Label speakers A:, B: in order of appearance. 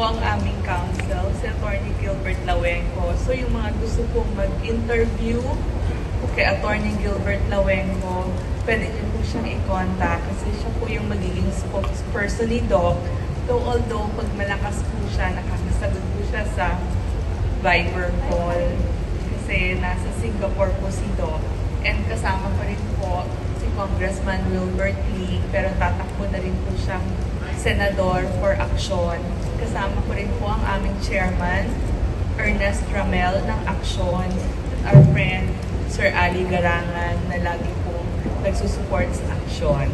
A: po ang aming counsel, si Attorney Gilbert Lawenco. So yung mga gusto pong mag-interview kay Attorney Gilbert Lawenco, pwede niyo po siyang i-contact kasi siya po yung magiging spokesperson ni Doc. Though although pag malakas po siya, nakakasagot po siya sa Viber call kasi nasa Singapore po si Doc. And kasama ko rin po si Congressman Wilbert Lee pero tatakbo na rin po siyang senador for action. Kasama ko rin po ang aming chairman, Ernest Ramel ng Action, our friend Sir Ali Garangan na lagi po nagsusupport sa action.